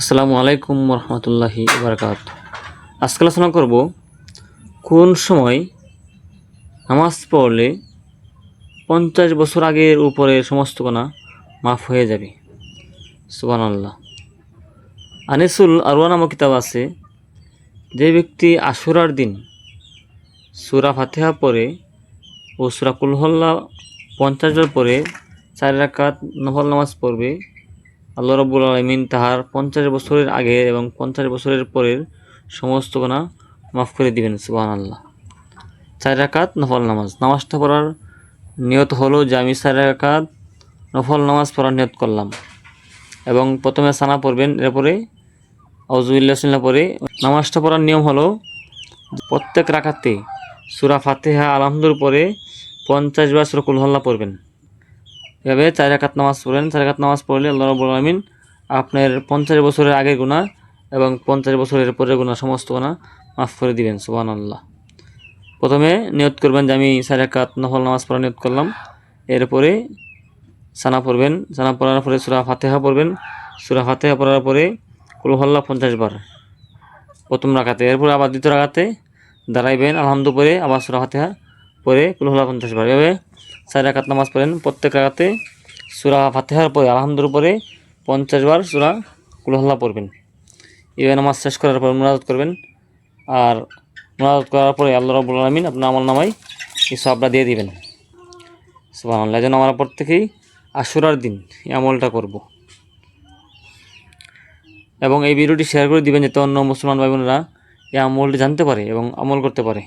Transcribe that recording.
আসসালামু আলাইকুম রহমতুল্লাহি বারকাত আজকে আলোচনা করব কোন সময় নামাজ পড়লে পঞ্চাশ বছর আগের উপরে সমস্ত গোনা মাফ হয়ে যাবে। সুবান আল্লাহ আনিসুল আরওয়া নামক কিতাব আছে, যে ব্যক্তি আশুরার দিন সুরা ফাতেহা পরে ও সুরা কুলহল্লা পঞ্চাশ পরে চার রাকাত নফল নামাজ পড়বে আল্লাহ রব্বুল আলমিন তাহার পঞ্চাশ বছরের আগে এবং পঞ্চাশ বছরের পরের সমস্ত গোনা মাফ করে দিবেন সুবাহ আল্লাহ চার রাকাত নফল নামাজ। নামাজটা পড়ার নিয়ত হলো যে আমি চার রাকাত নফল নামাজ পড়ার নিয়ত করলাম এবং প্রথমে সানা পড়বেন এরপরে আউজুবিল্লাহ পরে নামাজটা পড়ার নিয়ম হলো প্রত্যেক রাকাতে সুরা ফাতেহা আলহামদুর পরে পঞ্চাশ বার সুরা কুলহল্লা পড়বেন। এভাবে চার রাকাত নামাজ পড়েন। চার রাকাত নামাজ পড়লে আল্লাহ রব্বুল আলমিন আপনার পঞ্চাশ বছরের আগের গুণা এবং পঞ্চাশ বছরের পরের গুণা সমস্ত গুণা মাফ করে দিবেন সুবান আল্লাহ প্রথমে নিয়ত করবেন যে আমি চার রাকাত নফল নামাজ পড়া নিয়ত করলাম। এরপরে সানা পড়বেন। সানা পড়ার পরে সুরা ফাতেহা পড়বেন। সুরা ফাতেহা পড়ার পরে কুলহল্লা পঞ্চাশ বার প্রথম রাখাতে এরপরে আবার দ্বিতীয় রাখাতে দাঁড়াইবেন। আলহামদু পরে আবার সুরা ফাতেহা পরে কুলহল্লা পঞ্চাশ বার। এভাবে চার রাকাত নামাজ পড়েন। প্রত্যেক রাকাতে সুরা ফাতেহার পরে আলহামদুর পরে পঞ্চাশ বার সুরা কুলহল্লা পড়বেন। এভাবে নামাজ শেষ করার পর মুরাদ করবেন। আর মুরাদ করার পরে আল্লাহ রবুল আলমিন আপনার আমল নামাই এই সবটা দিয়ে দিবেন। সুবাহ আল্লাহ যেন আমরা প্রত্যেকেই আশুরার দিন এই আমলটা করব। এবং এই ভিডিওটি শেয়ার করে দিবেন, যাতে অন্য মুসলমান ভাই বোনেরা এই আমলটি জানতে পারে এবং আমল করতে পারে।